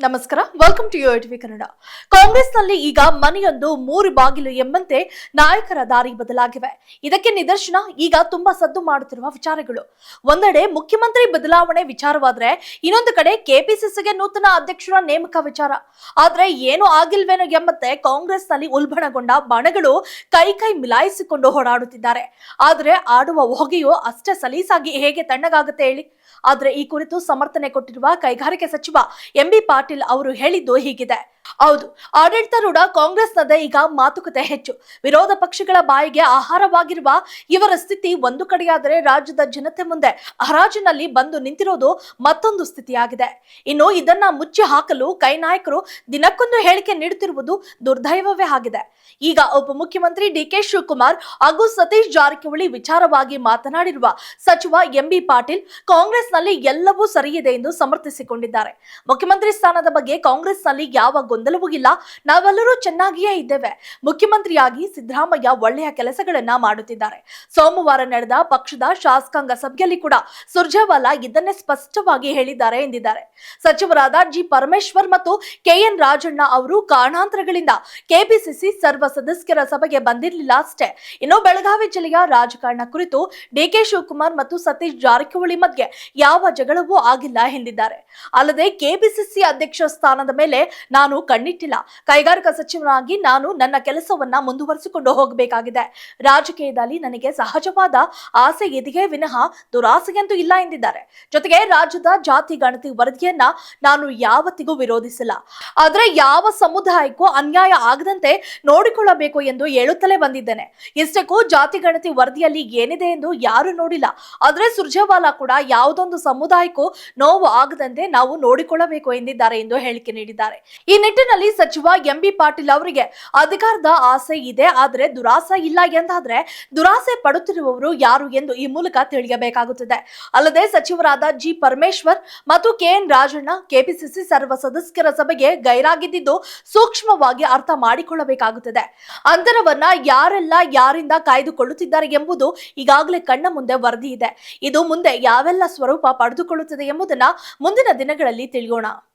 ನಮಸ್ಕಾರ welcome to U TV Kannada ಕಾಂಗ್ರೆಸ್ನಲ್ಲಿ ಈಗ ಮನೆಯೊಂದು ಮೂರು ಬಾಗಿಲು ಎಂಬಂತೆ ನಾಯಕರ ದಾರಿ ಬದಲಾಗಿವೆ. ಇದಕ್ಕೆ ನಿದರ್ಶನ ಈಗ ತುಂಬಾ ಸದ್ದು ಮಾಡುತ್ತಿರುವ ವಿಚಾರಗಳು. ಒಂದೆಡೆ ಮುಖ್ಯಮಂತ್ರಿ ಬದಲಾವಣೆ ವಿಚಾರವಾದ್ರೆ, ಇನ್ನೊಂದು ಕಡೆ ಕೆಪಿಸಿಸಿಗೆ ನೂತನ ಅಧ್ಯಕ್ಷರ ನೇಮಕ ವಿಚಾರ. ಆದ್ರೆ ಏನು ಆಗಿಲ್ವೇನೋ ಎಂಬಂತೆ ಕಾಂಗ್ರೆಸ್ನಲ್ಲಿ ಉಲ್ಬಣಗೊಂಡ ಬಣಗಳು ಕೈ ಕೈ ಮಿಲಾಯಿಸಿಕೊಂಡು ಓಡಾಡುತ್ತಿದ್ದಾರೆ. ಆದ್ರೆ ಆಡುವ ಹೊಗೆಯು ಅಷ್ಟೇ ಸಲೀಸಾಗಿ ಹೇಗೆ ತಣ್ಣಗಾಗುತ್ತೆ ಹೇಳಿ. ಆದ್ರೆ ಈ ಕುರಿತು ಸಮರ್ಥನೆ ಕೊಟ್ಟಿರುವ ಕೈಗಾರಿಕೆ ಸಚಿವ ಎಂ ಬಿ ಪಾಟೀಲ್ ಅವರು ಹೇಳಿದ್ದು ಹೀಗಿದೆ. ಹೌದು. ಆಡಳಿತಾರೂಢ ಕಾಂಗ್ರೆಸ್ನದೇ ಈಗ ಮಾತುಕತೆ ಹೆಚ್ಚು. ವಿರೋಧ ಪಕ್ಷಗಳ ಬಾಯಿಗೆ ಆಹಾರವಾಗಿರುವ ಇವರ ಸ್ಥಿತಿ ಒಂದು ಕಡೆಯಾದರೆ ರಾಜ್ಯದ ಜನತೆ ಮುಂದೆ ಹರಾಜಿನಲ್ಲಿ ಬಂದು ನಿಂತಿರೋದು ಮತ್ತೊಂದು ಸ್ಥಿತಿಯಾಗಿದೆ. ಇನ್ನು ಇದನ್ನ ಮುಚ್ಚಿ ಹಾಕಲು ಕೈ ನಾಯಕರು ದಿನಕ್ಕೊಂದು ಹೇಳಿಕೆ ನೀಡುತ್ತಿರುವುದು ದುರ್ದೈವವೇ ಆಗಿದೆ. ಈಗ ಉಪಮುಖ್ಯಮಂತ್ರಿ ಡಿ ಕೆ ಶಿವಕುಮಾರ್ ಹಾಗೂ ಸತೀಶ್ ಜಾರಕಿಹೊಳಿ ವಿಚಾರವಾಗಿ ಮಾತನಾಡಿರುವ ಸಚಿವ ಎಂ ಬಿ ಪಾಟೀಲ್, ಕಾಂಗ್ರೆಸ್ನಲ್ಲಿ ಎಲ್ಲವೂ ಸರಿಯಿದೆ ಎಂದು ಸಮರ್ಥಿಸಿಕೊಂಡಿದ್ದಾರೆ. ಮುಖ್ಯಮಂತ್ರಿ ಸ್ಥಾನದ ಬಗ್ಗೆ ಕಾಂಗ್ರೆಸ್ನಲ್ಲಿ ಯಾವ ಗೊಂದಲವೂ ಇಲ್ಲ. ನಾವೆಲ್ಲರೂ ಚೆನ್ನಾಗಿಯೇ ಇದ್ದೇವೆ. ಮುಖ್ಯಮಂತ್ರಿಯಾಗಿ ಸಿದ್ದರಾಮಯ್ಯ ಒಳ್ಳೆಯ ಕೆಲಸಗಳನ್ನ ಮಾಡುತ್ತಿದ್ದಾರೆ. ಸೋಮವಾರ ನಡೆದ ಪಕ್ಷದ ಶಾಸಕಾಂಗ ಸಭೆಯಲ್ಲಿ ಕೂಡ ಸುರ್ಜೇವಾಲಾ ಇದನ್ನೇ ಸ್ಪಷ್ಟವಾಗಿ ಹೇಳಿದ್ದಾರೆ ಎಂದಿದ್ದಾರೆ. ಸಚಿವರಾದ ಜಿ ಪರಮೇಶ್ವರ್ ಮತ್ತು ಕೆಎನ್ ರಾಜಣ್ಣ ಅವರು ಕಾರಣಾಂತರಗಳಿಂದ ಕೆಪಿಸಿಸಿ ಸರ್ವ ಸದಸ್ಯರ ಸಭೆಗೆ ಬಂದಿರಲಿಲ್ಲ ಅಷ್ಟೇ. ಇನ್ನು ಬೆಳಗಾವಿ ಜಿಲ್ಲೆಯ ರಾಜಕಾರಣ ಕುರಿತು ಡಿಕೆ ಶಿವಕುಮಾರ್ ಮತ್ತು ಸತೀಶ್ ಜಾರಕಿಹೊಳಿ ಮಧ್ಯೆ ಯಾವ ಜಗಳವೂ ಆಗಿಲ್ಲ ಎಂದಿದ್ದಾರೆ. ಅಲ್ಲದೆ ಕೆಪಿಸಿಸಿ ಅಧ್ಯಕ್ಷ ಸ್ಥಾನದ ಮೇಲೆ ನಾನು ಕಣ್ಣಿಟ್ಟಿಲ್ಲ. ಕೈಗಾರಿಕಾ ಸಚಿವನಾಗಿ ನಾನು ನನ್ನ ಕೆಲಸವನ್ನ ಮುಂದುವರಿಸಿಕೊಂಡು ಹೋಗಬೇಕಾಗಿದೆ. ರಾಜಕೀಯದಲ್ಲಿ ನನಗೆ ಸಹಜವಾದ ಆಸೆ ಇದೆಯೇ ವಿನಃ ದುರಾಸೆಯಂತೂ ಇಲ್ಲ ಎಂದಿದ್ದಾರೆ. ಜೊತೆಗೆ ರಾಜ್ಯದ ಜಾತಿ ಗಣತಿ ವರದಿಯನ್ನ ನಾನು ಯಾವತ್ತಿಗೂ ವಿರೋಧಿಸಿಲ್ಲ. ಆದ್ರೆ ಯಾವ ಸಮುದಾಯಕ್ಕೂ ಅನ್ಯಾಯ ಆಗದಂತೆ ನೋಡಿಕೊಳ್ಳಬೇಕು ಎಂದು ಹೇಳುತ್ತಲೇ ಬಂದಿದ್ದೇನೆ. ಇಷ್ಟಕ್ಕೂ ಜಾತಿ ಗಣತಿ ವರದಿಯಲ್ಲಿ ಏನಿದೆ ಎಂದು ಯಾರು ನೋಡಿಲ್ಲ. ಆದ್ರೆ ಸುರ್ಜೇವಾಲಾ ಕೂಡ ಯಾವುದೊಂದು ಸಮುದಾಯಕ್ಕೂ ನೋವು ಆಗದಂತೆ ನಾವು ನೋಡಿಕೊಳ್ಳಬೇಕು ಎಂದಿದ್ದಾರೆ ಎಂದು ಹೇಳಿಕೆ ನೀಡಿದ್ದಾರೆ. ಈ ನಿಟ್ಟಿನಲ್ಲಿ ಸಚಿವ ಎಂ ಬಿ ಪಾಟೀಲ್ ಅವರಿಗೆ ಅಧಿಕಾರದ ಆಸೆ ಇದೆ, ಆದರೆ ದುರಾಸೆ ಇಲ್ಲ ಎಂದಾದ್ರೆ ದುರಾಸೆ ಪಡುತ್ತಿರುವವರು ಯಾರು ಎಂದು ಈ ಮೂಲಕ ತಿಳಿಯಬೇಕಾಗುತ್ತದೆ. ಅಲ್ಲದೆ ಸಚಿವರಾದ ಜಿ ಪರಮೇಶ್ವರ್ ಮತ್ತು ಕೆಎನ್ ರಾಜಣ್ಣ ಕೆಪಿಸಿಸಿ ಸರ್ವ ಸದಸ್ಯರ ಸಭೆಗೆ ಗೈರಾಗಿದ್ದು ಸೂಕ್ಷ್ಮವಾಗಿ ಅರ್ಥ ಮಾಡಿಕೊಳ್ಳಬೇಕಾಗುತ್ತದೆ. ಅಂತರವನ್ನ ಯಾರೆಲ್ಲ ಯಾರಿಂದ ಕಾಯ್ದುಕೊಳ್ಳುತ್ತಿದ್ದಾರೆ ಎಂಬುದು ಈಗಾಗಲೇ ಕಣ್ಣ ಮುಂದೆ ವರದಿ ಇದೆ. ಇದು ಮುಂದೆ ಯಾವೆಲ್ಲ ಸ್ವರೂಪ ಪಡೆದುಕೊಳ್ಳುತ್ತದೆ ಎಂಬುದನ್ನ ಮುಂದಿನ ದಿನಗಳಲ್ಲಿ ತಿಳಿಯೋಣ.